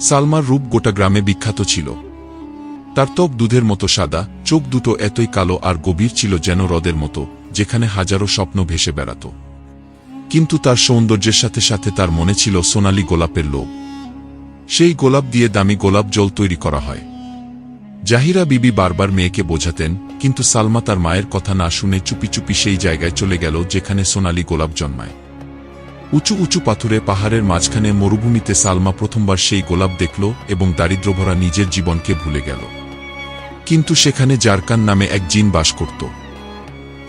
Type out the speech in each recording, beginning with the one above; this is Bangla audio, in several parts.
সালমার রূপ গোটা গ্রামে বিখ্যাত ছিল। তার ত্বক দুধের মতো সাদা, চোখ দুটো এতই কালো আর গভীর ছিল যেন হ্রদের মতো, যেখানে হাজারো স্বপ্ন ভেসে বেড়াত। কিন্তু তার সৌন্দর্যের সাথে সাথে তার মনে ছিল সোনালি গোলাপের লোভ। সেই গোলাপ দিয়ে দামি গোলাপ জল তৈরি করা হয়। জাহিরা বিবি বারবার মেয়েকে বোঝাতেন, কিন্তু সালমা তার মায়ের কথা না শুনে চুপি চুপি সেই জায়গায় চলে গেল যেখানে সোনালি গোলাপ জন্মায়। উঁচু উঁচু পাথুরে পাহাড়ের মাঝখানে মরুভূমিতে সালমা প্রথমবার সেই গোলাপ দেখল এবং দারিদ্র্যভরা নিজের জীবনকে ভুলে গেল। কিন্তু সেখানে জারকান নামে এক জিন বাস করত।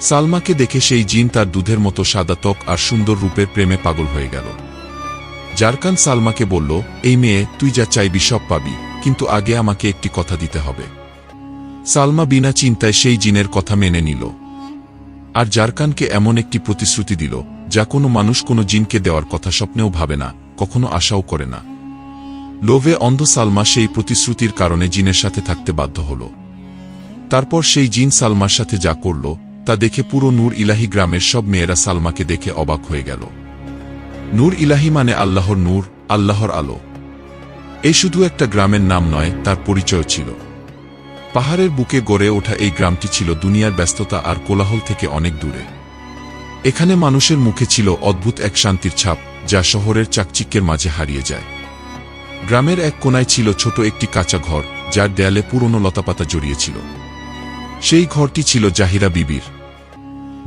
সালমাকে দেখে সেই জিন তার দুধের মতো সাদা ত্বক আর সুন্দর রূপের প্রেমে পাগল হয়ে গেল। জারকান সালমাকে বলল, এই মেয়ে, তুই যা চাইবি সব পাবি, কিন্তু আগে আমাকে একটি কথা দিতে হবে। সালমা বিনা চিন্তায় সেই জিনের কথা মেনে নিল। আর জারকানকে এমন একটি প্রতিশ্রুতি দিল, যা কোনো মানুষ কোনো জিনকে দেওয়ার কথা স্বপ্নেও ভাবে না, কখনো আশাও করে না। লোভে অন্ধ সালমা সেই প্রতিশ্রুতির কারণে জিনের সাথে থাকতে বাধ্য হল। তারপর সেই জিন সালমার সাথে যা করল, তা দেখে পুরো নূর ইলাহি গ্রামের সব মেয়েরা সালমাকে দেখে অবাক হয়ে গেল। নূর ইলাহি মানে আল্লাহর নূর, আল্লাহর আলো। এই শুধু একটা গ্রামের নাম নয়, তার পরিচয় ছিল। পাহাড়ের বুকে গড়ে ওঠা এই গ্রামটি ছিল দুনিয়ার ব্যস্ততা আর কোলাহল থেকে অনেক দূরে। এখানে মানুষের মুখে ছিল অদ্ভুত এক শান্তির ছাপ, যা শহরের চাকচিক্যের মাঝে হারিয়ে যায়। গ্রামের এক কোনায় ছিল ছোট একটি কাঁচা ঘর, যার দেয়ালে পুরনো লতাপাতা জড়িয়েছিল। সেই ঘরটি ছিল জাহিরা বিবির।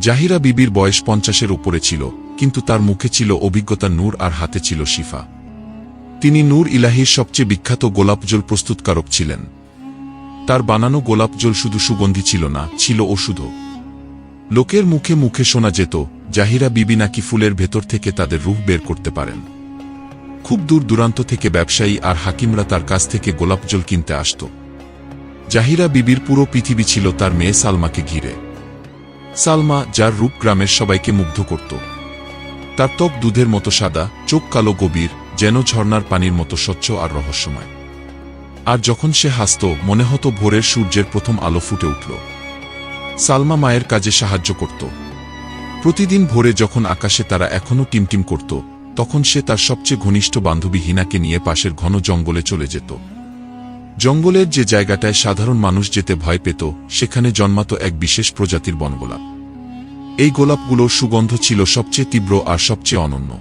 জাহিরা বিবির বয়স পঞ্চাশের উপরে ছিল, কিন্তু তার মুখে ছিল অভিজ্ঞতা নূর আর হাতে ছিল শিফা। তিনি নূর ইলাহির সবচেয়ে বিখ্যাত গোলাপজল প্রস্তুতকারক ছিলেন। তার বানানো গোলাপজল শুধু সুগন্ধি ছিল না, ছিল ওষুধও। লোকের মুখে মুখে শোনা যেত, জাহিরা বিবি নাকি ফুলের ভেতর থেকে তাদের রূহ বের করতে পারেন। খুব দূর দূরান্ত থেকে ব্যবসায়ী আর হাকিমরা তার কাছ থেকে গোলাপজল কিনতে আসত। জাহিরা বিবির পুরো পৃথিবী ছিল তার মেয়ে সালমাকে ঘিরে। সালমা, যার রূপ গ্রামের সবাইকে মুগ্ধ করত। তার ত্বক দুধের মতো সাদা, চোখ কালো গভীর, যেন ঝর্ণার পানির মতো স্বচ্ছ আর রহস্যময়। আর যখন সে হাসত, মনে হতো ভোরের সূর্যের প্রথম আলো ফুটে উঠল। সালমা মায়ের কাজে সাহায্য করত। প্রতিদিন ভোরে যখন আকাশে তারা এখনও টিমটিম করত, তখন সে তার সবচেয়ে ঘনিষ্ঠ বান্ধবী হিনাকে নিয়ে পাশের ঘন জঙ্গলে চলে যেত। জঙ্গলের যে জায়গাটায় সাধারণ মানুষ যেতে ভয় পেত, সেখানে জন্মাত এক বিশেষ প্রজাতির বনগোলাপ এই গোলাপগুলোর সুগন্ধ ছিল সবচেয়ে তীব্র আর সবচেয়ে অনন্য।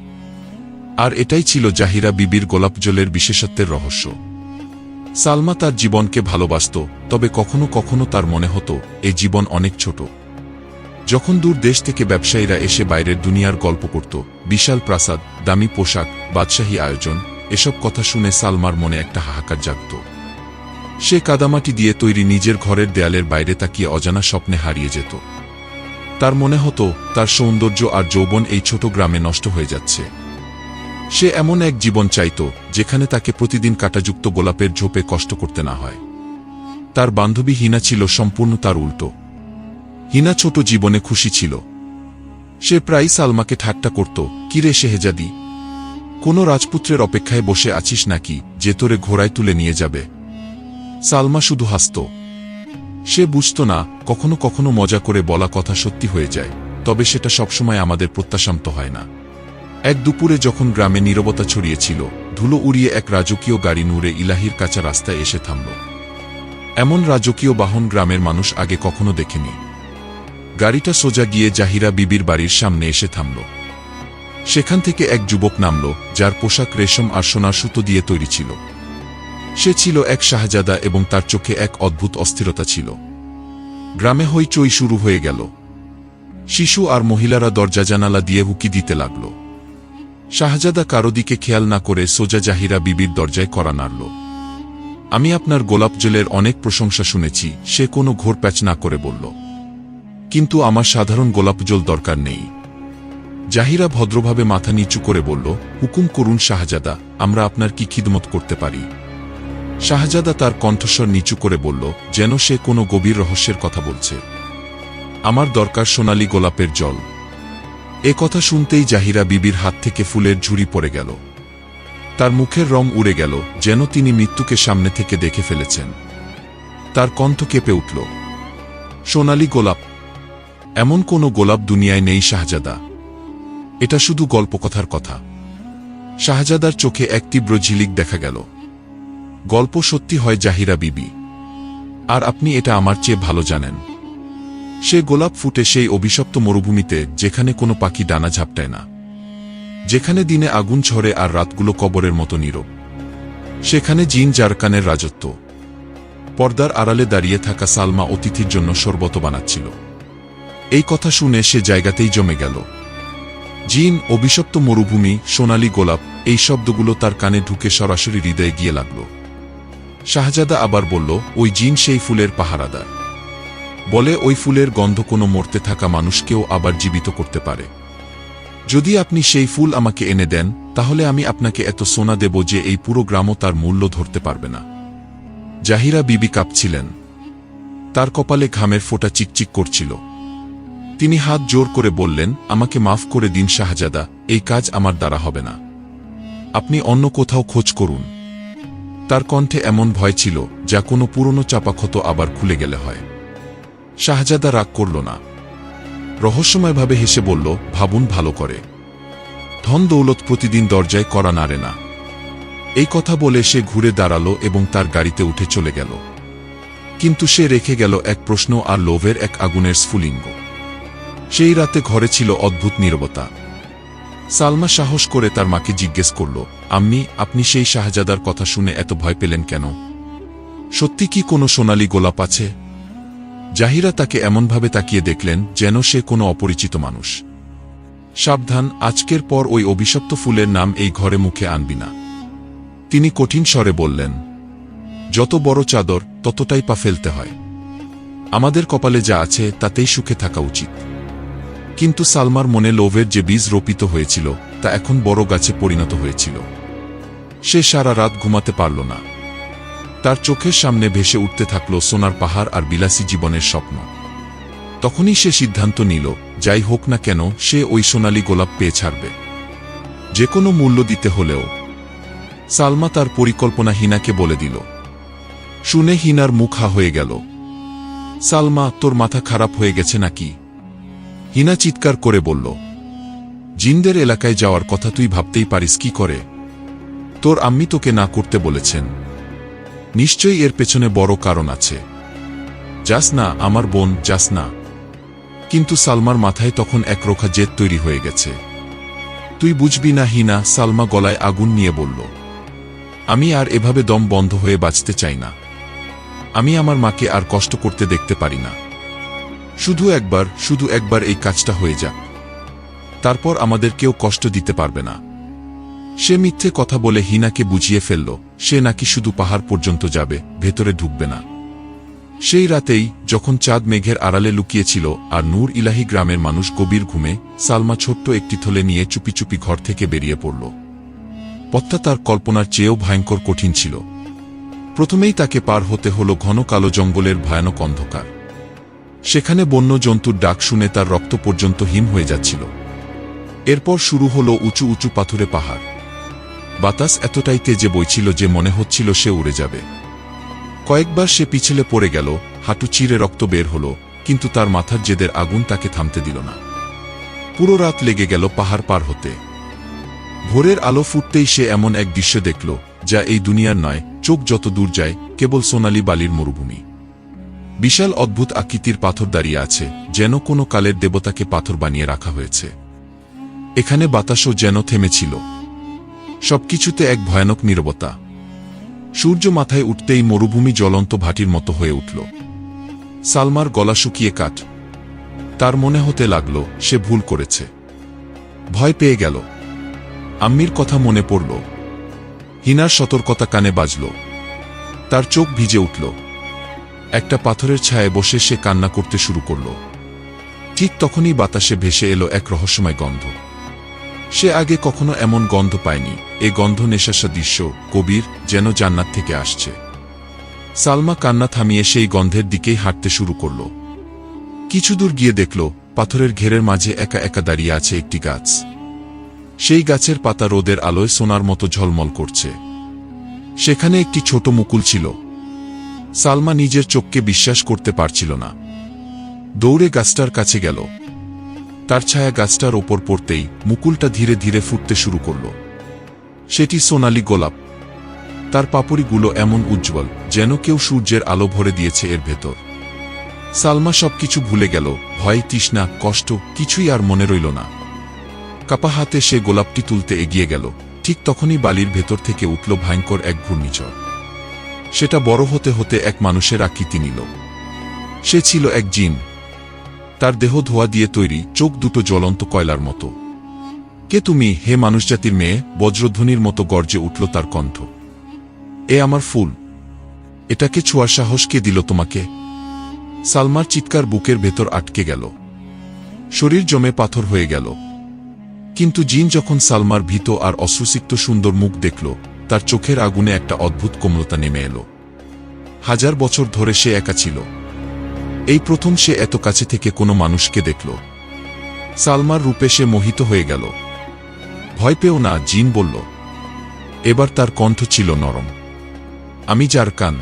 আর এটাই ছিল জাহিরা বিবির গোলাপজলের বিশেষত্বের রহস্য। সালমা তার জীবনকে ভালোবাসত, তবে কখনো কখনো তার মনে হতো, এই জীবন অনেক ছোট। যখন দূর দেশ থেকে ব্যবসায়ীরা এসে বাইরের দুনিয়ার গল্প করত, বিশাল প্রাসাদ, দামি পোশাক, বাদশাহী আয়োজন, এসব কথা শুনে সালমার মনে একটা হাহাকার জাগত। সে কাদামাটি দিয়ে তৈরি নিজের ঘরের দেয়ালের বাইরে তাকিয়ে অজানা স্বপ্নে হারিয়ে যেত। তার মনে হতো, তার সৌন্দর্য আর যৌবন এই ছোট গ্রামে নষ্ট হয়ে যাচ্ছে। সে এমন এক জীবন চাইত, যেখানে তাকে প্রতিদিন কাটাযুক্ত গোলাপের ঝোপে কষ্ট করতে না হয়। তার বান্ধবী হিনা ছিল সম্পূর্ণ তার উল্টো। হিনা ছোট জীবনে খুশি ছিল। সে প্রায় সালমাকে ঠাট্টা করত, কিরে শেহেজাদি, কোনো রাজপুত্রের অপেক্ষায় বসে আছিস নাকি, যে তোরে ঘোড়ায় তুলে নিয়ে যাবে? সালমা শুধু হাসত। সে বুঝত না, কখনো কখনো মজা করে বলা কথা সত্যি হয়ে যায়, তবে সেটা সবসময় আমাদের প্রত্যাশান্ত হয় না। এক দুপুরে যখন গ্রামে নীরবতা ছড়িয়েছিল, ধুলো উড়িয়ে এক রাজকীয় গাড়ি নূরে ইলাহির কাঁচা রাস্তায় এসে থামল। এমন রাজকীয় বাহন গ্রামের মানুষ আগে কখনো দেখেনি। গাড়িটা সোজা গিয়ে জাহিরা বিবির বাড়ির সামনে এসে থামল। সেখান থেকে এক যুবক নামল, যার পোশাক রেশম আর সোনার সুতো দিয়ে তৈরি ছিল। সে ছিল এক শাহজাদা এবং তার চোখে এক অদ্ভুত অস্থিরতা ছিল। গ্রামে হইচই শুরু হয়ে গেল। শিশু আর মহিলারা দরজা জানালা দিয়ে হুকি দিতে লাগল। শাহজাদা কারও দিকে খেয়াল না করে সোজা জাহিরা বিবির দরজায় করা নাড়ল। আমি আপনার গোলাপ জলের অনেক প্রশংসা শুনেছি, সে কোনো ঘোর প্যাচ না করে বলল। কিন্তু আমার সাধারণ গোলাপ জল দরকার নেই। জাহিরা ভদ্রভাবে মাথা নিচু করে বলল, হুকুম করুন শাহজাদা, আমরা আপনার কি খিদমত করতে পারি? শাহজাদা তার কণ্ঠস্বর নিচু করে বলল, যেন সে কোনো গভীর রহস্যের কথা বলছে। আমার দরকার সোনালি গোলাপের জল। এ কথা শুনতেই জাহিরা বিবির হাত থেকে ফুলের ঝুড়ি পড়ে গেল। তার মুখের রং উড়ে গেল, যেন তিনি মৃত্যুকে সামনে থেকে দেখে ফেলেছেন। তার কণ্ঠ কেঁপে উঠল। সোনালি গোলাপ, এমন কোনো গোলাপ দুনিয়ায় নেই শাহজাদা। এটা শুধু গল্পকথার কথা। শাহজাদার চোখে এক তীব্র ঝিলিক দেখা গেল। গল্প সত্যি হয় জাহিরা বিবি। আর আপনি এটা আমার চেয়ে ভালো জানেন। সে গোলাপ ফুটে সেই অভিশপ্ত মরুভূমিতে যেখানে কোনো পাখি ডানা ঝাপটায় না। যেখানে দিনে আগুন ঝরে আর রাতগুলো কবরের মতো নীরব। সেখানে জিন জারকানের রাজত্ব। পর্দার আড়ালে দাঁড়িয়ে থাকা সালমা অতিথির জন্য শরবত বানাচ্ছিল। এই কথা শুনে সে জায়গাতেই জমে গেল। জিন, অভিশপ্ত মরুভূমি, সোনালি গোলাপ, এই শব্দগুলো তার কানে ঢুকে সরাসরি হৃদয়ে গিয়ে লাগল। শাহজাদা আবার বলল, ওই জিন সেই ফুলের পাহারাদার। বলে ওই ফুলের গন্ধ কোনো মরতে থাকা মানুষকেও আবার জীবিত করতে পারে। যদি আপনি সেই ফুল আমাকে এনে দেন, তাহলে আমি আপনাকে এত সোনা দেব যে এই পুরো গ্রামও তার মূল্য ধরতে পারবে না। জাহিরা বিবি কাঁপছিলেন। তার কপালে ঘামের ফোঁটা চিকচিক করছিল। তিনি হাত জোর করে বললেন, আমাকে মাফ করে দিন শাহজাদা, এই কাজ আমার দ্বারা হবে না। আপনি অন্য কোথাও খোঁজ করুন। তার কণ্ঠে এমন ভয় ছিল, যা কোনো পুরনো চাপাক্ষত আবার খুলে গেলে হয়। শাহজাদা রাগ করল না। রহস্যময়ভাবে হেসে বলল, ভাবুন ভালো করে। ধন দৌলত প্রতিদিন দরজায় করা নাড়ে না। এই কথা বলে সে ঘুরে দাঁড়াল এবং তার গাড়িতে উঠে চলে গেল। কিন্তু সে রেখে গেল এক প্রশ্ন আর লোভের এক আগুনের স্ফুলিঙ্গ। সেই রাতে ঘরে ছিল অদ্ভুত নীরবতা। সালমা সাহস করে তার মাকে জিজ্ঞেস করল, আম্মি, আপনি সেই শাহজাদার কথা শুনে এত ভয় পেলেন কেন? সত্যি কি কোনো সোনালি গোলাপ আছে? জাহিরা তাকে এমনভাবে তাকিয়ে দেখলেন যেন সে কোনো অপরিচিত মানুষ। সাবধান, আজকের পর ওই অভিশপ্ত ফুলের নাম এই ঘরে মুখে আনবি না। তিনি কঠিন স্বরে বললেন, যত বড় চাদর, ততটাই পা ফেলতে হয়। আমাদের কপালে যা আছে, তাতেই সুখে থাকা উচিত। কিন্তু সালমার মনে লোভের যে বীজ রোপিত হয়েছিল, তা এখন বড় গাছে পরিণত হয়েছিল। সে সারা রাত ঘুমাতে পারল না। তার চোখের সামনে ভেসে উঠতে থাকল সোনার পাহাড় আর বিলাসী জীবনের স্বপ্ন। তখনই সে সিদ্ধান্ত নিল, যাই হোক না কেন, সে ওই সোনালি গোলাপ পেয়ে ছাড়বে। যে কোনো মূল্য দিতে হলেও, সালমা তার পরিকল্পনা হিনাকে বলে দিল। শুনে হিনার মুখা হয়ে গেল। সালমা, তোর মাথা খারাপ হয়ে গেছে নাকি? হিনা চিৎকার করে বলল, জিনদের এলাকায় যাওয়ার কথা তুই ভাবতেই পারিস কি করে? তোর আম্মি তোকে না করতে বলেছেন। নিশ্চয়ই এর পেছনে বড় কারণ আছে। যাস না, আমার বোন, যাস না। কিন্তু সালমার মাথায় তখন একরোখা জেদ তৈরি হয়ে গেছে। তুই বুঝবি না, হিনা, সালমা গলায় আগুন নিয়ে বলল, আমি আর এভাবে দম বন্ধ হয়ে বাঁচতে চাই না। আমি আমার মাকে আর কষ্ট করতে দেখতে পারি না। শুধু একবার শুধু একবার এই কাজটা হয়ে যাক। তারপর আমাদের কেউ কষ্ট দিতে পারবে না। সে মিথ্যে কথা বলে হিনাকে বুঝিয়ে ফেলল, সে নাকি শুধু পাহাড় পর্যন্ত যাবে, ভেতরে ঢুকবে না। সেই রাতেই, যখন চাঁদ মেঘের আড়ালে লুকিয়েছিল আর নূর ইলাহি গ্রামের মানুষ গভীর ঘুমে, সালমা ছোট্ট একটি থলে নিয়ে চুপি চুপি ঘর থেকে বেরিয়ে পড়ল। পথটা তার কল্পনার চেয়েও ভয়ঙ্কর কঠিন ছিল। প্রথমেই তাকে পার হতে হল ঘন কালো জঙ্গলের ভয়ানক অন্ধকার। সেখানে বন্য জন্তুর ডাক শুনে তার রক্ত পর্যন্ত হিম হয়ে যাচ্ছিল। এরপর শুরু হল উঁচু উঁচু পাথুরে পাহাড়। বাতাস এতটাই তেজে বইছিল যে মনে হচ্ছিল সে উড়ে যাবে। কয়েকবার সে পিছলে পড়ে গেল, হাঁটু চিরে রক্ত বের হল, কিন্তু তার মাথার জেদের আগুন তাকে থামতে দিল না। পুরো রাত লেগে গেল পাহাড় পার হতে। ভোরের আলো ফুটতেই সে এমন এক দৃশ্য দেখল, যা এই দুনিয়ার নয়, চোখ যত দূর যায়, কেবল সোনালি বালির মরুভূমি। বিশাল অদ্ভুত আকৃতির পাথর দাঁড়িয়ে আছে, যেন কোনো কালের দেবতাকে পাথর বানিয়ে রাখা হয়েছে। এখানে বাতাসও যেন থেমেছিল। সবকিছুতে এক ভয়ানক নীরবতা। সূর্য মাথায় উঠতেই মরুভূমি জ্বলন্ত ভাটির মতো হয়ে উঠল। সালমার গলা শুকিয়ে কাট তার মনে হতে লাগল, সে ভুল করেছে। ভয় পেয়ে গেল। আম্মির কথা মনে পড়ল। হিনার সতর্কতা কানে বাজল। তার চোখ ভিজে উঠল। একটা পাথরের ছায়ে বসে সে কান্না করতে শুরু করল। ঠিক তখনই বাতাসে ভেসে এলো এক রহস্যময় গন্ধ। সে আগে কখনো এমন গন্ধ পায়নি। এ গন্ধ নেশাসা দৃশ্য, কবির, যেন জান্নাত থেকে আসছে। সালমা কান্না থামিয়ে সেই গন্ধের দিকেই হাঁটতে শুরু করল। কিছু দূর গিয়ে দেখল, পাথরের ঘেরের মাঝে একা একা দাঁড়িয়ে আছে একটি গাছ। সেই গাছের পাতা রোদের আলোয় সোনার মতো ঝলমল করছে। সেখানে একটি ছোট মুকুল ছিল। সালমা নিজের চোখকে বিশ্বাস করতে পারছিল না। দৌড়ে গাছটার কাছে গেল। তার ছায়া গাছটার ওপর পড়তেই মুকুলটা ধীরে ধীরে ফুটতে শুরু করল। সেটি সোনালি গোলাপ। তার পাপড়িগুলো এমন উজ্জ্বল যেন কেউ সূর্যের আলো ভরে দিয়েছে এর ভেতর। সালমা সবকিছু ভুলে গেল, ভয়, তৃষ্ণা, কষ্ট, কিছুই আর মনে রইল না। কাপা হাতে সে গোলাপটি তুলতে এগিয়ে গেল, ঠিক তখনই বালির ভেতর থেকে উঠল ভয়ঙ্কর এক ঘূর্ণিঝড়। সেটা বড় হতে হতে এক মানুষের আকৃতি নিল। সে ছিল এক জিন তার দেহ ধোয়া দিয়ে তৈরি চোখ দুটো জ্বলন্ত কয়লার মতো। কে তুমি, হে মানুষজাতির মেয়ে, বজ্রধ্বনির মতো গর্জে উঠল তার কণ্ঠ। এ আমার ফুল। এটাকে ছোঁয়ার সাহস কে দিল তোমাকে? সালমার চিৎকার বুকের ভেতর আটকে গেল। শরীর জমে পাথর হয়ে গেল। কিন্তু জিন যখন সালমার ভীত আর অশ্রুসিক্ত সুন্দর মুখ দেখল, তার চোখের আগুনে একটা অদ্ভুত কোমলতা নেমে এলো। হাজার বছর ধরে সে একা ছিল। এই প্রথম সে এত কাছে থেকে কোনো মানুষকে দেখল। সালমার রূপে সে মোহিত হয়ে গেল। ভয় পেও না, জিন বলল। এবার তার কণ্ঠ ছিল নরম। আমি যার কান,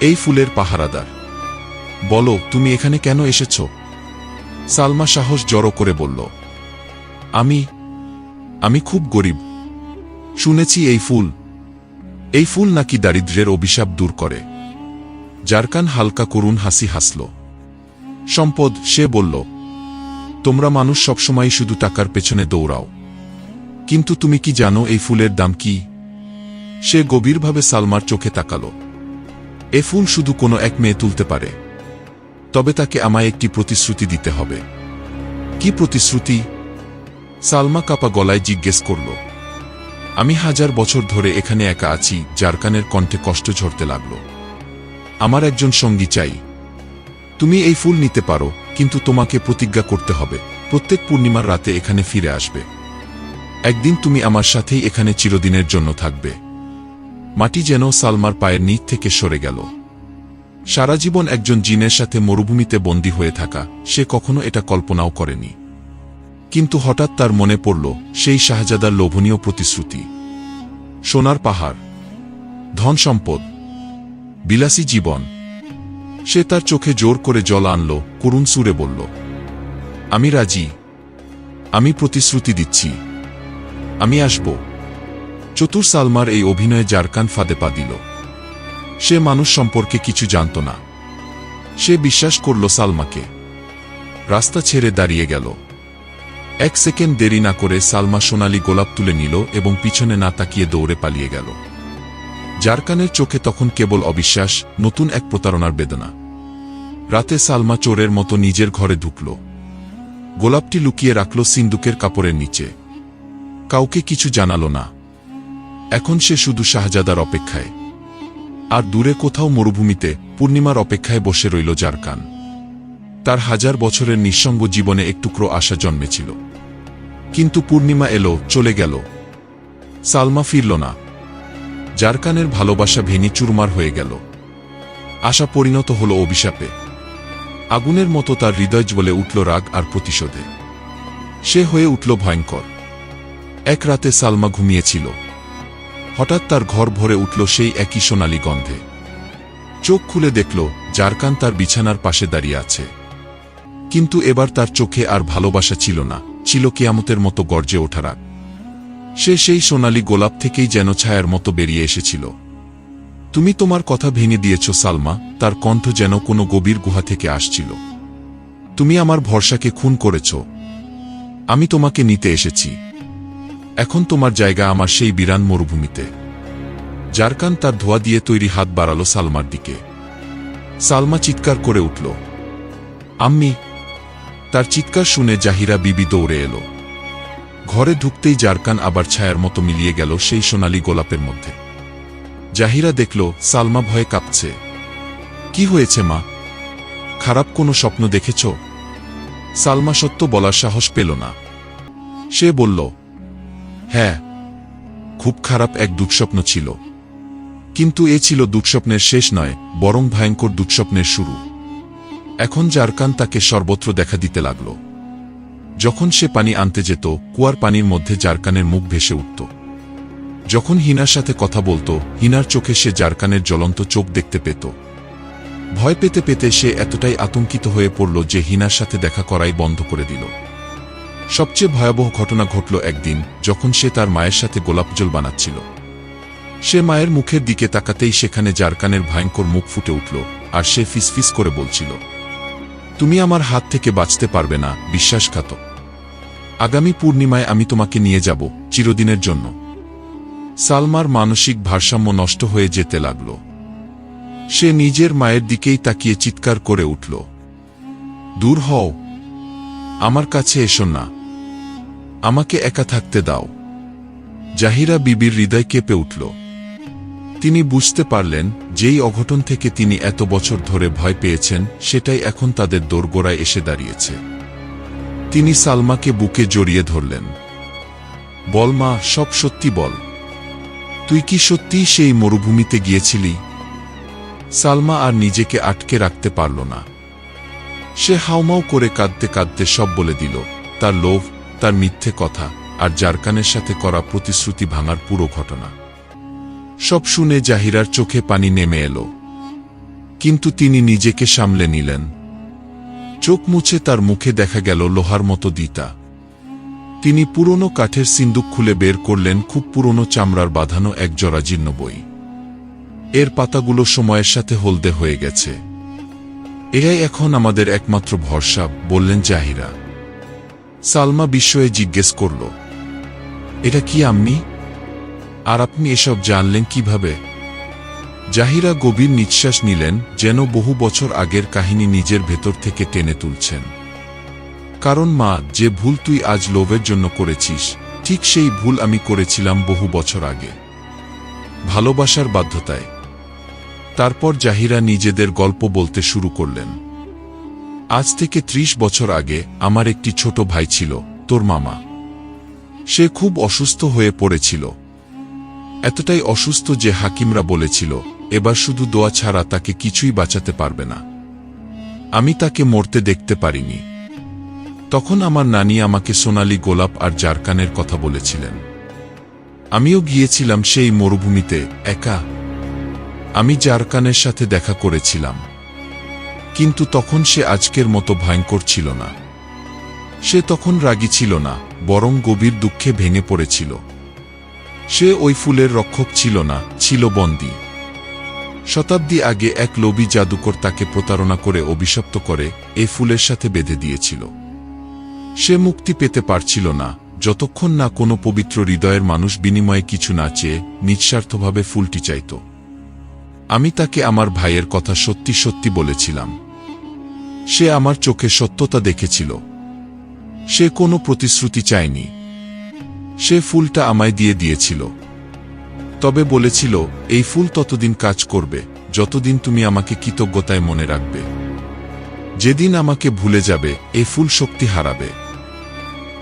এই ফুলের পাহারাদার। বলো, তুমি এখানে কেন এসেছ? সালমা সাহস জড়ো করে বলল। আমি আমি খুব গরিব। শুনেছি এই ফুল এই ফুল নাকি দারিদ্র্যের অভিশাপ দূর করে। জারকান হালকা করুণ হাসি হাসল। সম্পদ সে বলল, তোমরা মানুষ সবসময় শুধু টাকার পেছনে দৌড়াও। কিন্তু তুমি কি জানো এই ফুলের দাম কি? সে গভীরভাবে সালমার চোখে তাকালো। এ ফুল শুধু কোনো এক মেয়ে তুলতে পারে। তবে তাকে আমায় একটি প্রতিশ্রুতি দিতে হবে। কি প্রতিশ্রুতি? সালমা কাপা গলায় জিজ্ঞেস করল। আমি হাজার বছর ধরে এখানে একা আছি জারকানের কণ্ঠে কষ্ট ঝরতে লাগল। আমার একজন সঙ্গী চাই। তুমি এই ফুল নিতে পারো, কিন্তু তোমাকে প্রতিজ্ঞা করতে হবে। প্রত্যেক পূর্ণিমার রাতে এখানে ফিরে আসবে। একদিন তুমি আমার সাথেই এখানে চিরদিনের জন্য থাকবে। মাটি যেন সালমার পায়ের নিচ থেকে সরে গেল। সারা জীবন একজন জিনের সাথে মরুভূমিতে বন্দী হয়ে থাকা, সে কখনো এটা কল্পনাও করেনি। কিন্তু হঠাৎ তার মনে পড়ল, সেই শাহজাদার লোভনীয় প্রতিশ্রুতি। সোনার পাহাড়। ধন সম্পদ। বিলাসী জীবন। সে তার চোখে জোর করে জল আনল, করুণ সুরে বলল, আমি রাজি। আমি প্রতিশ্রুতি দিচ্ছি। আমি আসব। চতুর সালমার এই অভিনয়ে জারকান ফাঁদে পা দিল। সে মানুষ সম্পর্কে কিছু জানত না। সে বিশ্বাস করল সালমাকে। রাস্তা ছেড়ে দাঁড়িয়ে গেল। এক সেকেন্ড দেরি না করে সালমা সোনালি গোলাপ তুলে নিল এবং পিছনে না তাকিয়ে দৌড়ে পালিয়ে গেল। জারকানের চোখে তখন কেবল অবিশ্বাস, নতুন এক প্রতারণার বেদনা। রাতে সালমা চোরের মতো নিজের ঘরে ঢুকল। গোলাপটি লুকিয়ে রাখল সিন্দুকের কাপড়ের নিচে। কাউকে কিছু জানালো না। এখন সে শুধু শাহজাদার অপেক্ষায়। আর দূরে কোথাও মরুভূমিতে পূর্ণিমার অপেক্ষায় বসে রইল জারকান তার হাজার বছরের নিঃসঙ্গ জীবনে একটুকরো আশা জন্মেছিল। কিন্তু পূর্ণিমা এলো, চলে গেল। সালমা ফিরল না। জারকানের ভালোবাসা ভেঙে চুরমার হয়ে গেল। আশা পরিণত হল অভিশাপে। আগুনের মতো তার হৃদয় জ্বলে উঠল রাগ আর প্রতিশোধে। সে হয়ে উঠল ভয়ঙ্কর। এক রাতে সালমা ঘুমিয়েছিল। হঠাৎ তার ঘর ভরে উঠল সেই একই সোনালি গন্ধে। চোখ খুলে দেখল, জারকান তার বিছানার পাশে দাঁড়িয়ে আছে। কিন্তু এবার তার চোখে আর ভালোবাসা ছিল না, ছিল কেয়ামতের মতো গর্জে ওঠা রাগ সে সেই সোনালি গোলাপ থেকেই যেন ছায়ার মতো বেরিয়ে এসেছিল। তুমি তোমার কথা ভেঙে দিয়েছ, সালমা, তার কণ্ঠ যেন কোনো গভীর গুহা থেকে আসছিল। তুমি আমার ভরসাকে খুন করেছ। আমি তোমাকে নিতে এসেছি। এখন তোমার জায়গা আমার সেই বিরান মরুভূমিতে। জারকান তার ধোয়া দিয়ে তৈরি হাত বাড়ালো সালমার দিকে। সালমা চিৎকার করে উঠল, আম্মি! তার চিৎকার শুনে জাহিরা বিবি দৌড়ে এলো। ঘরে ঢুকতেই জারকান আবার ছায়ার মতো মিলিয়ে গেল সেই সোনালি গোলাপের মধ্যে। জাহিরা দেখল, সালমা ভয়ে কাঁপছে। কি হয়েছে, মা? খারাপ কোনো স্বপ্ন দেখেছ? সালমা সত্য বলার সাহস পেল না। সে বলল হ্যাঁ খুব খারাপ এক দুঃস্বপ্ন ছিল। কিন্তু এ ছিল দুঃস্বপ্নের শেষ নয়, বরং ভয়ঙ্কর দুঃস্বপ্নের শুরু। এখন জারকান তাকে সর্বত্র দেখা দিতে লাগল। যখন সে পানি আনতে যেত, কুয়ার পানির মধ্যে জারকানের মুখ ভেসে উঠত। যখন হিনার সাথে কথা বলতো, হিনার চোখে সে জারকানের জ্বলন্ত চোখ দেখতে পেত। ভয় পেতে পেতে সে এতটাই আতঙ্কিত হয়ে পড়ল যে হিনার সাথে দেখা করাই বন্ধ করে দিল। সবচেয়ে ভয়াবহ ঘটনা ঘটল একদিন, যখন সে তার মায়ের সাথে গোলাপ জল বানাচ্ছিল। সে মায়ের মুখের দিকে তাকাতেই সেখানে জারকানের ভয়ঙ্কর মুখ ফুটে উঠল, আর সে ফিসফিস করে বলছিল তুমি আমার হাত থেকে বাঁচতে পারবে না, বিশ্বাসঘাতক। আগামী পূর্ণিমায় আমি তোমাকে নিয়ে যাব, চিরদিনের জন্য। সালমার মানসিক ভারসাম্য নষ্ট হয়ে যেতে লাগল। সে নিজের মায়ের দিকেই তাকিয়ে চিৎকার করে উঠল। দূর হও। আমার কাছে এসো না। আমাকে একা থাকতে দাও। জাহিরা বিবির হৃদয় কেঁপে উঠল। তিনি বুঝতে পারলেন, যেই অঘটন থেকে তিনি এত বছর ধরে ভয় পেয়েছেন, সেটাই এখন তাদের দোরগোড়ায় এসে দাঁড়িয়েছে। তিনি সালমাকে বুকে জড়িয়ে ধরলেন। বল মা, সব সত্যি বল। তুই কি সত্যিই সেই মরুভূমিতে গিয়েছিলি? সালমা আর নিজেকে আটকে রাখতে পারল না। সে হাউমাউ করে কাঁদতে কাঁদতে সব বলে দিল, তার লোভ, তার মিথ্যে কথা, আর জারকানের সাথে করা প্রতিশ্রুতি ভাঙার পুরো ঘটনা। সব শুনে জাহিরার চোখে পানি নেমে এলো। কিন্তু তিনি নিজেকে সামলে নিলেন। চোখ মুছে তার মুখে দেখা গেল লোহার মতো দিতা। তিনি পুরনো কাঠের সিন্দুক খুলে বের করলেন খুব পুরনো চামড়ার বাঁধানো এক জরাজীর্ণ বই। এর পাতাগুলো সময়ের সাথে হলদে হয়ে গেছে। এরাই এখন আমাদের একমাত্র ভরসা, বললেন জাহিরা। সালমা বিস্ময়ে জিজ্ঞেস করল, এটা কি আপনি আর আপনি এসব জানলেন কীভাবে? জাহিরা গভীর নিঃশ্বাস নিলেন, যেন বহু বছর আগের কাহিনী নিজের ভেতর থেকে টেনে তুলছেন। কারণ মা, যে ভুল তুই আজ লোভের জন্য করেছিস, ঠিক সেই ভুল আমি করেছিলাম বহু বছর আগে। ভালোবাসার বাধ্যতায়। তারপর জাহিরা নিজেদের গল্প বলতে শুরু করলেন। আজ থেকে ত্রিশ বছর আগে আমার একটি ছোট ভাই ছিল, তোর মামা। সে খুব অসুস্থ হয়ে পড়েছিল। এতটাই অসুস্থ যে হাকিমরা বলেছিল, এবার শুধু দোয়া ছাড়া তাকে কিছুই বাঁচাতে পারবে না। আমি তাকে মরতে দেখতে পারিনি। তখন আমার নানি আমাকে সোনালি গোলাপ আর জারকানের কথা বলেছিলেন। আমিও গিয়েছিলাম সেই মরুভূমিতে, একা। আমি জারকানের সাথে দেখা করেছিলাম। কিন্তু তখন সে আজকের মতো ভয়ঙ্কর ছিল না। সে তখন রাগী ছিল না, বরং গভীর দুঃখে ভেঙে পড়েছিল। সে ওই ফুলের রক্ষক ছিল না, ছিল বন্দী। শতাব্দী আগে এক লোভী জাদুকর তাকে প্রতারণা করে অভিশপ্ত করে এ ফুলের সাথে বেঁধে দিয়েছিল। সে মুক্তি পেতে পারছিল না, যতক্ষণ না কোনো পবিত্র হৃদয়ের মানুষ বিনিময়ে কিছু না চেয়ে নিঃস্বার্থভাবে ফুলটি চাইত। আমি তাকে আমার ভাইয়ের কথা সত্যি সত্যি বলেছিলাম। সে আমার চোখে সত্যতা দেখেছিল। সে কোনো প্রতিশ্রুতি চায়নি। সে ফুলটা আমায় দিয়ে দিয়েছিল। তবে বলেছিল, এই ফুল ততদিন কাজ করবে, যতদিন তুমি আমাকে কৃতজ্ঞতায় মনে রাখবে। যেদিন আমাকে ভুলে যাবে, এই ফুল শক্তি হারাবে।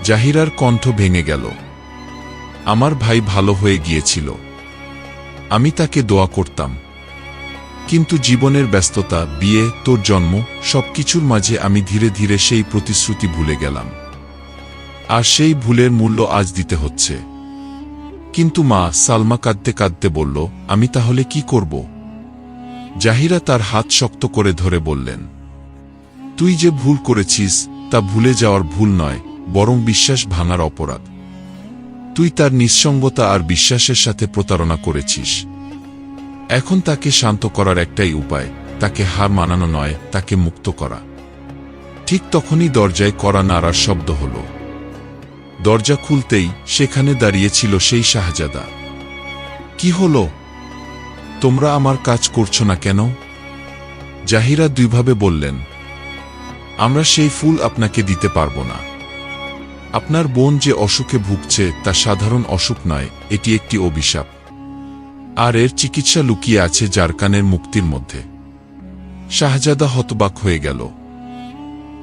জাহিরার কণ্ঠ ভেঙে গেল। আমার ভাই ভালো হয়ে গিয়েছিল। আমি তাকে দোয়া করতাম। কিন্তু জীবনের ব্যস্ততা, বিয়ে, তোর জন্ম, সবকিছুর মাঝে আমি ধীরে ধীরে সেই প্রতিশ্রুতি ভুলে গেলাম। আর সেই ভুলের মূল্য আজ দিতে হচ্ছে। কিন্তু মা সালমা কাঁদতে কাঁদতে বলল, আমি তাহলে কি করব? জাহিরা তার হাত শক্ত করে ধরে বললেন, তুই যে ভুল করেছিস, তা ভুলে যাওয়ার ভুল নয়, বরং বিশ্বাস ভাঙার অপরাধ। তুই তার নিঃসঙ্গতা আর বিশ্বাসের সাথে প্রতারণা করেছিস। এখন তাকে শান্ত করার একটাই উপায়, তাকে হার মানানো নয়, তাকে মুক্ত করা। ঠিক তখনই দরজায় করা নাড়ার শব্দ হল। দরজা খুলতেই সেখানে দাঁড়িয়েছিল সেই শাহজাদা। কি হল? তোমরা আমার কাজ করছ না কেন? জাহিরা দুইভাবে বললেন, আমরা সেই ফুল আপনাকে দিতে পারব না। আপনার বোন যে অসুখে ভুগছে তা সাধারণ অসুখ নয়, এটি একটি অভিশাপ। আর এর চিকিৎসা লুকিয়ে আছে জারকানের মুক্তির মধ্যে। শাহজাদা হতবাক হয়ে গেল।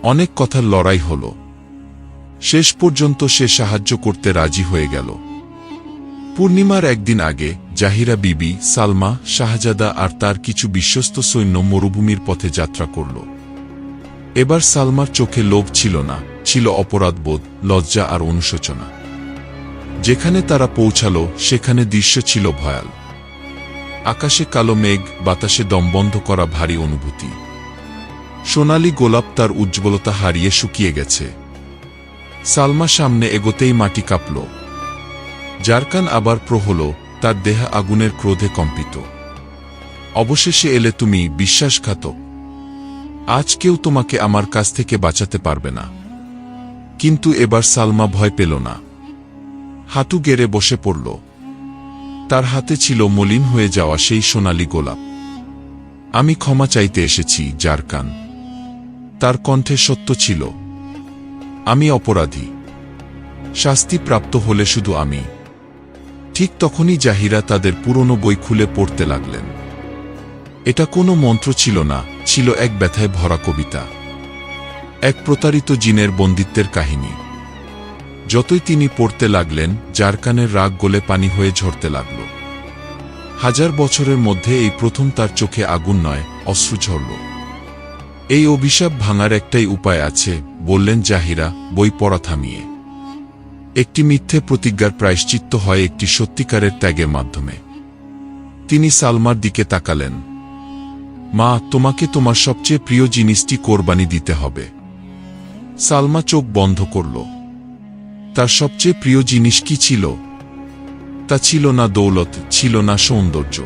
অনেক কথার লড়াই হল। শেষ পর্যন্ত সে সাহায্য করতে রাজি হয়ে গেল। পূর্ণিমার একদিন আগে, জাহিরা বিবি, সালমা, শাহজাদা আর তার কিছু বিশ্বস্ত সৈন্য মরুভূমির পথে যাত্রা করল। এবার সালমার চোখে লোভ ছিল না, ছিল অপরাধবোধ, লজ্জা আর অনুশোচনা। যেখানে তারা পৌঁছাল, সেখানে দৃশ্য ছিল ভয়াল। আকাশে কালো মেঘ, বাতাসে দমবন্ধ করা ভারী অনুভূতি। সোনালি গোলাপ তার উজ্জ্বলতা হারিয়ে শুকিয়ে গেছে। সালমা সামনে এগোতেই মাটি কাঁপল। জারকান আবার প্রহল, তার দেহ আগুনের ক্রোধে কম্পিত। অবশেষে এলে তুমি বিশ্বাসঘাতক। আজ কেউ তোমাকে আমার কাছ থেকে বাঁচাতে পারবে না। কিন্তু এবার সালমা ভয় পেল না। হাঁটু গেড়ে বসে পড়ল। তার হাতে ছিল মলিন হয়ে যাওয়া সেই সোনালি গোলাপ। আমি ক্ষমা চাইতে এসেছি, জারকান। তার কণ্ঠে সত্য ছিল। আমি অপরাধী। শাস্তি প্রাপ্ত হলে শুধু আমি। ঠিক তখনই জাহিরা তাদের পুরনো বই খুলে পড়তে লাগলেন। এটা কোনো মন্ত্র ছিল না, ছিল এক ব্যথায় ভরা কবিতা। এক প্রতারিত জিনের বন্দিত্বের কাহিনী। যতই তিনি পড়তে লাগলেন জারকানের রাগ গলে পানি হয়ে ঝরতে লাগল। হাজার বছরের মধ্যে এই প্রথম তার চোখে আগুন নয়, অশ্রু ঝরল। এই অভিশাপ ভাঙার একটাই উপায় আছে, বললেন জাহিরা, বই পড়া থামিয়ে। একটি মিথ্যে প্রতিজ্ঞার প্রায়শ্চিত্ত হয় একটি সত্যিকারের ত্যাগের মাধ্যমে। তিনি সালমার দিকে তাকালেন। মা, তোমাকে তোমার সবচেয়ে প্রিয় জিনিসটি কোরবানি দিতে হবে। সালমা চোখ বন্ধ করল। তার সবচেয়ে প্রিয় জিনিস কি ছিল? তা ছিল না দৌলত, ছিল না সৌন্দর্য।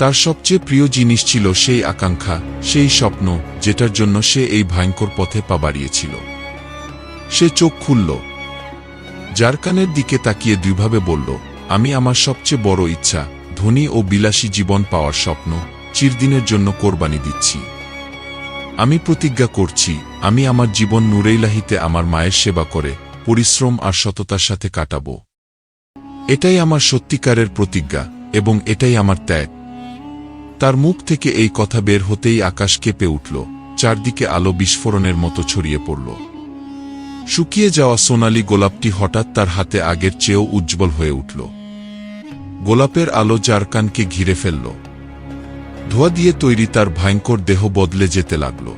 তার সবচেয়ে প্রিয় জিনিস ছিল সেই আকাঙ্ক্ষা, সেই স্বপ্ন, যেটার জন্য সে এই ভয়ঙ্কর পথে পা বাড়িয়েছিল। সে চোখ খুলল। জারকানের দিকে তাকিয়ে দুইভাবে বলল, আমি আমার সবচেয়ে বড় ইচ্ছা, ধনী ও বিলাসী জীবন পাওয়ার স্বপ্ন, চিরদিনের জন্য কোরবানি দিচ্ছি। আমি প্রতিজ্ঞা করছি, আমি আমার জীবন নুরেইলাহিতে আমার মায়ের সেবা করে, পরিশ্রম আর সততার সাথে কাটাব। এটাই আমার সত্যিকারের প্রতিজ্ঞা এবং এটাই আমার ত্যাগ। তার মুখ থেকে এই কথা বের হতেই আকাশ কেঁপে উঠল, চারদিকে আলো বিস্ফোরণের মতো ছড়িয়ে পড়ল। শুকিয়ে যাওয়া সোনালি গোলাপটি হঠাৎ তার হাতে আগের চেয়েও উজ্জ্বল হয়ে উঠল। গোলাপের আলো জারকানকে ঘিরে ফেলল। ধোয়া দিয়ে তৈরি তার ভয়ঙ্কর দেহ বদলে যেতে লাগল।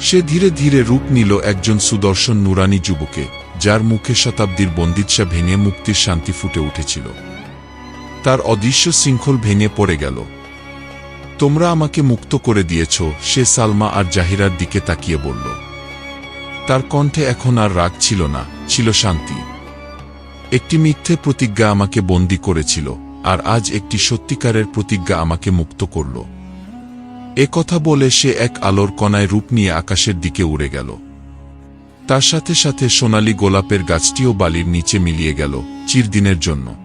সে ধীরে ধীরে রূপ নিল একজন সুদর্শন নুরানি যুবকে, যার মুখে শতাব্দীর বন্দিৎসা ভেঙে মুক্তির শান্তি ফুটে উঠেছিল। তার অদৃশ্য শৃঙ্খল ভেঙে পড়ে গেল। তোমরা আমাকে মুক্ত করে দিয়েছ, সে সালমা আর জাহিরার দিকে তাকিয়ে বলল। তার কণ্ঠে এখন আর রাগ ছিল না, ছিল শান্তি। একটি মিথ্যে প্রতিজ্ঞা আমাকে বন্দী করেছিল, আর আজ একটি সত্যিকারের প্রতিজ্ঞা আমাকে মুক্ত করল। এ কথা বলে সে এক আলোর কণায় রূপ নিয়ে আকাশের দিকে উড়ে গেল। তার সাথে সাথে সোনালি গোলাপের গাছটিও বালির নিচে মিলিয়ে গেল, চিরদিনের জন্য।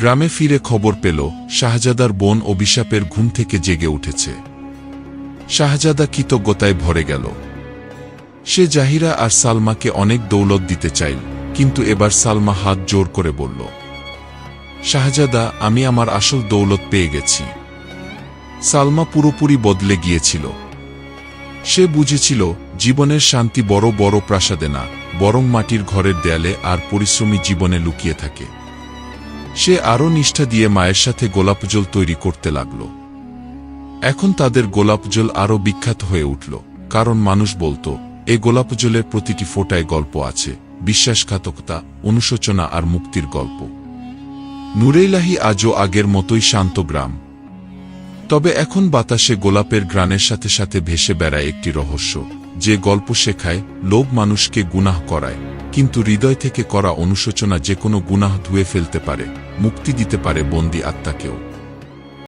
গ্রামে ফিরে খবর পেল, শাহজাদার বোন অভিশাপের ঘুম থেকে জেগে উঠেছে। শাহজাদা কৃতজ্ঞতায় ভরে গেল। সে জাহিরা আর সালমাকে অনেক দৌলত দিতে চাইল, কিন্তু এবার সালমা হাত জোর করে বলল, শাহজাদা, আমি আমার আসল দৌলত পেয়ে গেছি। সালমা পুরোপুরি বদলে গিয়েছিল। সে বুঝেছিল, জীবনের শান্তি বড় বড় প্রাসাদে না, বরং মাটির ঘরের দেয়ালে আর পরিশ্রমী জীবনে লুকিয়ে থাকে। সে আরও নিষ্ঠা দিয়ে মায়ের সাথে গোলাপজল তৈরি করতে লাগল। এখন তাদের গোলাপজল আরও বিখ্যাত হয়ে উঠল, কারণ মানুষ বলতো, এ গোলাপজলের প্রতিটি ফোটায় গল্প আছে, বিশ্বাসঘাতকতা, অনুশোচনা আর মুক্তির গল্প। নুরেইলাহি আজও আগের মতোই শান্ত গ্রাম। তবে এখন বাতাসে গোলাপের গ্রানের সাথে সাথে ভেসে বেড়ায় একটি রহস্য, যে গল্প শেখায়, লোভ মানুষকে গুনাহ করায়, কিন্তু হৃদয় থেকে করা অনুশোচনা যে কোনো গুনাহ ধুয়ে ফেলতে পারে। মুক্তি দিতে পারে বন্দি আত্মাকেও।